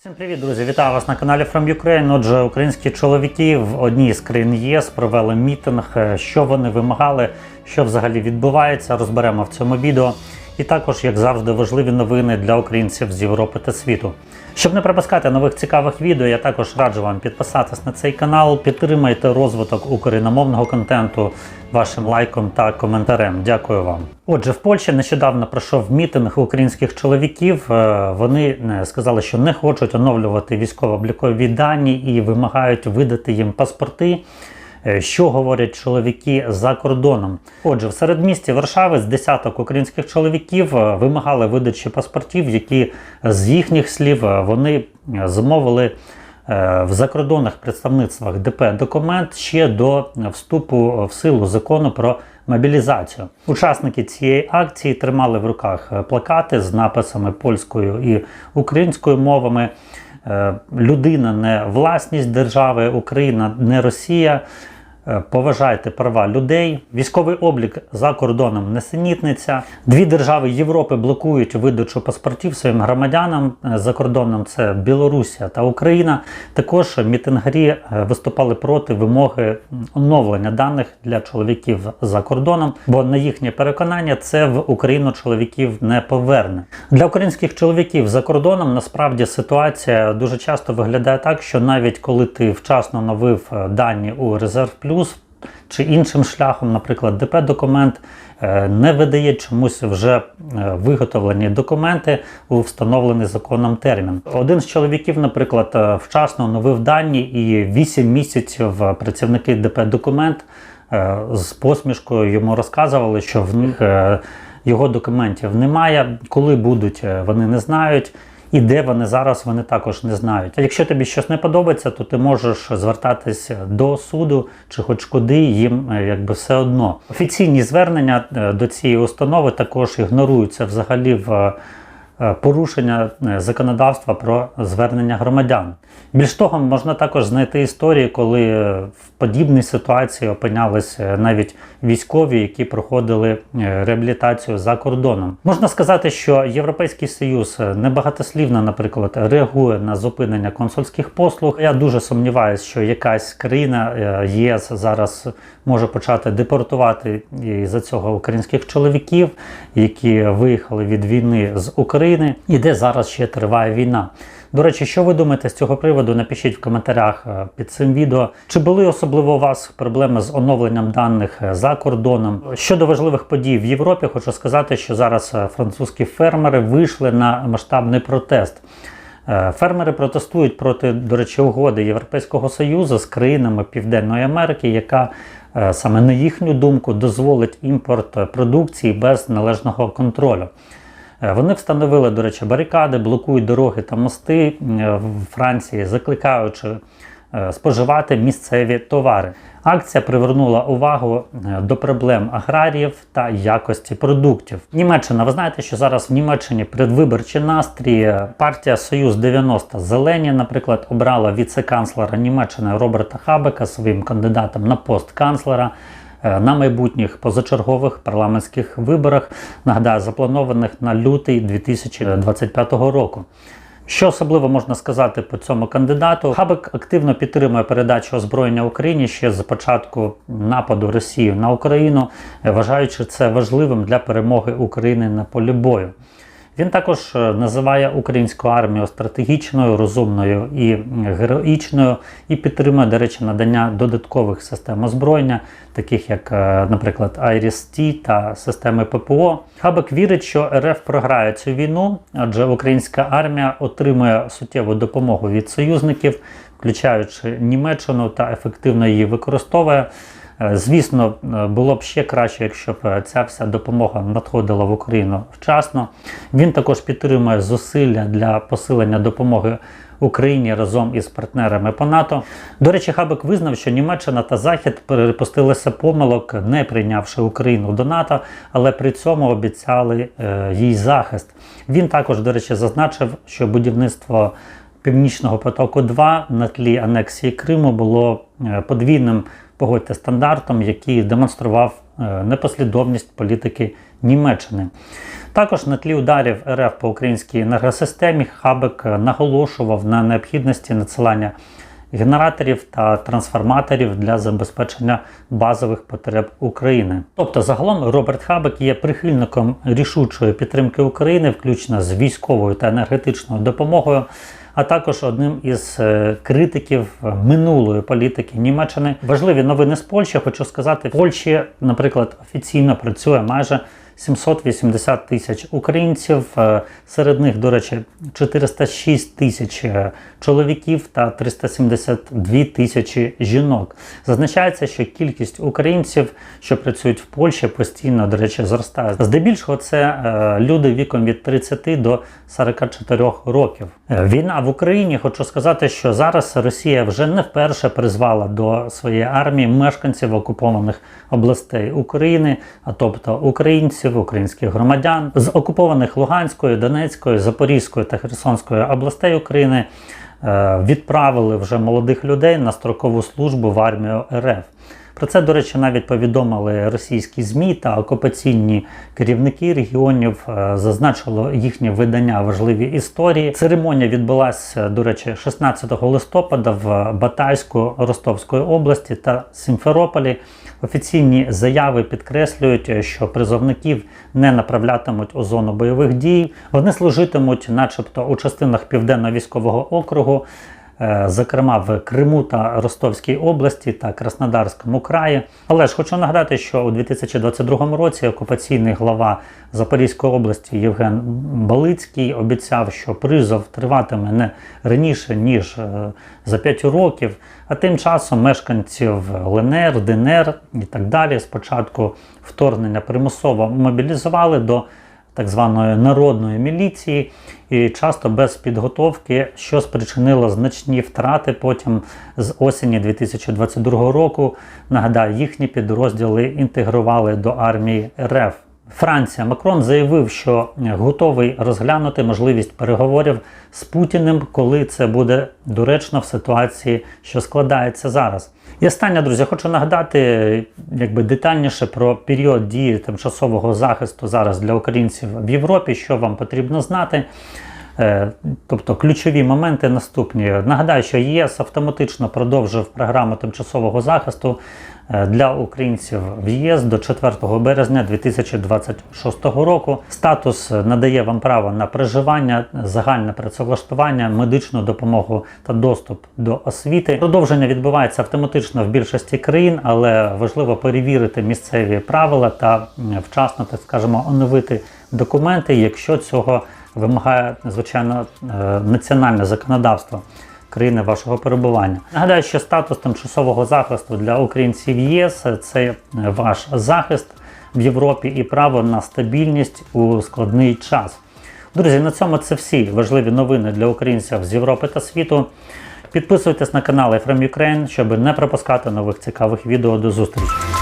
Всім привіт, друзі! Вітаю вас на каналі From Ukraine. Отже, українські чоловіки в одній з країн ЄС провели мітинг. Е, Що вони вимагали, що взагалі відбувається, розберемо в цьому відео. І також, як завжди, важливі новини для українців з Європи та світу. Щоб не пропускати нових цікавих відео, я також раджу вам підписатись на цей канал, підтримайте розвиток україномовного контенту вашим лайком та коментарем. Дякую вам. Отже, в Польщі нещодавно пройшов мітинг українських чоловіків. Е, Вони е, сказали, що не хочуть оновлювати військово-облікові дані і вимагають видати їм паспорти. Е, Що говорять чоловіки за кордоном? Отже, в середмісті Варшави з десяток українських чоловіків е, вимагали видачі паспортів, які з їхніх слів е, вони е, замовили е, в закордонних представництвах ДП документ ще до вступу в силу закону про мобілізацію. Учасники цієї акції тримали в руках е, плакати з написами польською і українською мовами. Е, Людина не власність держави, Україна не Росія. Е, Поважайте права людей. Військовий облік за кордоном несенітниця. Дві держави Європи блокують видачу паспортів своїм громадянам е, за кордоном. Це Білорусія та Україна. Також мітингарі е, виступали проти вимоги оновлення даних для чоловіків за кордоном, бо на їхнє переконання це в Україну чоловіків не поверне. Для українських чоловіків за кордоном насправді ситуація дуже часто виглядає так, що навіть коли ти вчасно оновив е, дані у резерв плюс чи іншим шляхом, наприклад, ДП-документ е, не видає чомусь вже е, виготовлені документи у встановлений законом термін. Один з чоловіків, наприклад, е, вчасно оновив дані, і 8 місяців працівники ДП-документ е, з посмішкою йому розказували, що в них його документів немає. Коли будуть, вони не знають. І де вони зараз, вони також не знають. А якщо тобі щось не подобається, то ти можеш звертатися до суду чи хоч куди їм е, якби все одно. Офіційні звернення е, до цієї установи також ігноруються взагалі в порушення е, законодавства про звернення громадян. Більш того, можна також знайти історії, коли е, в подібній ситуації опинялися навіть військові, які проходили е, реабілітацію за кордоном. Можна сказати, що Європейський Союз е, небагатослівно, наприклад, реагує на зупинення консульських послуг. Я дуже сумніваюся, що якась країна е, ЄС зараз може почати депортувати і за цього українських чоловіків, які виїхали від війни з України, і де зараз ще триває війна. До речі, що ви думаєте з цього приводу? Напишіть в коментарях е, під цим відео. Чи були особливо у вас проблеми з оновленням даних е, за кордоном? Щодо важливих подій в Європі, хочу сказати, що зараз е, французькі фермери вийшли на масштабний протест. Фермери протестують проти, до речі, угоди Європейського Союзу з країнами Південної Америки, яка саме на їхню думку дозволить імпорт продукції без належного контролю. Е, Вони встановили, до речі, барикади, блокують дороги та мости е, в Франції, закликаючи е, споживати місцеві товари. Акція привернула увагу до проблем аграріїв та якості продуктів. Німеччина, ви знаєте, що зараз в Німеччині предвиборчі настрій. Партія Союз 90 Зелені, наприклад, обрала віце-канцлера Німеччини Роберта Хабека своїм кандидатом на пост канцлера на майбутніх позачергових парламентських виборах, нагадаю, запланованих на лютий 2025 року. Що особливо можна сказати по цьому кандидату? Хабек активно підтримує передачу озброєння Україні ще з початку нападу Росії на Україну, е, вважаючи це важливим для перемоги України на полі бою. Він також е, називає українську армію стратегічною, розумною і героїчною, і підтримує, до речі, надання додаткових систем озброєння, таких як, е, наприклад, IRIS-T та системи ППО. Хабек вірить, що РФ програє цю війну, адже українська армія отримує суттєву допомогу від союзників, включаючи Німеччину та ефективно її використовує. Е, Звісно, е, було б ще краще, якщо б е, ця вся допомога надходила в Україну вчасно. Він також підтримує зусилля для посилення допомоги Україні разом із партнерами по НАТО. До речі, Хабек визнав, що Німеччина та Захід перепустилися помилок, не прийнявши Україну до НАТО, але при цьому обіцяли їй захист. Він також, до речі, зазначив, що будівництво Північного потоку 2 на тлі анексії Криму було е, подвійним погодьте стандартом, який демонстрував е, непослідовність політики Німеччини. Також на тлі ударів РФ по українській енергосистемі Хабек наголошував на необхідності надсилання генераторів та трансформаторів для забезпечення базових потреб України. Тобто, загалом Роберт Хабек є прихильником рішучої підтримки України, включно з військовою та енергетичною допомогою. А також одним із е, критиків минулої політики Німеччини. Важливі новини з Польщі. Хочу сказати, Польщі, наприклад, офіційно працює майже 780 тисяч українців. Е, Серед них, до речі, 406 тисяч е, чоловіків та 372 тисячі жінок. Зазначається, що кількість українців, що працюють в Польщі, постійно, до речі, зростає. Здебільшого це е, люди віком від 30 до 44 років. Війна в Україні, хочу сказати, що зараз Росія вже не вперше призвала до своєї армії мешканців окупованих областей України, а тобто українців, українських громадян з окупованих Луганської, Донецької, Запорізької та Херсонської областей України е, відправили вже молодих людей на строкову службу в армію РФ. Про це, до речі, навіть повідомили російські ЗМІ та окупаційні керівники регіонів. е, Зазначило їхнє видання важливі історії. Церемонія відбулася, до речі, 16 листопада в Батайську Ростовської області та Сімферополі. Офіційні заяви підкреслюють, що призовників не направлятимуть у зону бойових дій. Вони служитимуть, начебто, у частинах південного військового округу зокрема в Криму та Ростовській області та Краснодарському краї. Але ж хочу нагадати, що у 2022 році окупаційний глава Запорізької області Євген Балицький обіцяв, що призов триватиме не раніше ніж е, за 5 років. А тим часом мешканців ЛНР, ДНР і так далі спочатку вторгнення примусово мобілізували до так званої народної міліції, і часто без підготовки, що спричинило значні втрати потім з осені 2022 року. Нагадаю, їхні підрозділи інтегрували до армії РФ. Франція Макрон заявив, що готовий розглянути можливість переговорів з Путіним, коли це буде доречно в ситуації, що складається зараз. І останнє, друзі, хочу нагадати якби детальніше про період дії тимчасового захисту зараз для українців в Європі, що вам потрібно знати. Е, Тобто ключові моменти наступні. Нагадаю, що ЄС автоматично продовжив програму тимчасового захисту е, для українців в ЄС до 4 березня 2026 року. Статус надає вам право на проживання, загальне працевлаштування, медичну допомогу та доступ до освіти. Продовження відбувається автоматично в більшості країн, але важливо перевірити місцеві правила та вчасно, так скажемо, оновити документи, якщо цього вимагає звичайно е, національне законодавство країни вашого перебування. Нагадаю, що статус тимчасового захисту для українців ЄС це ваш захист в Європі і право на стабільність у складний час. Друзі, на цьому це всі важливі новини для українців з Європи та світу. Підписуйтесь на канал From Ukraine, щоб не пропускати нових цікавих відео. До зустрічі!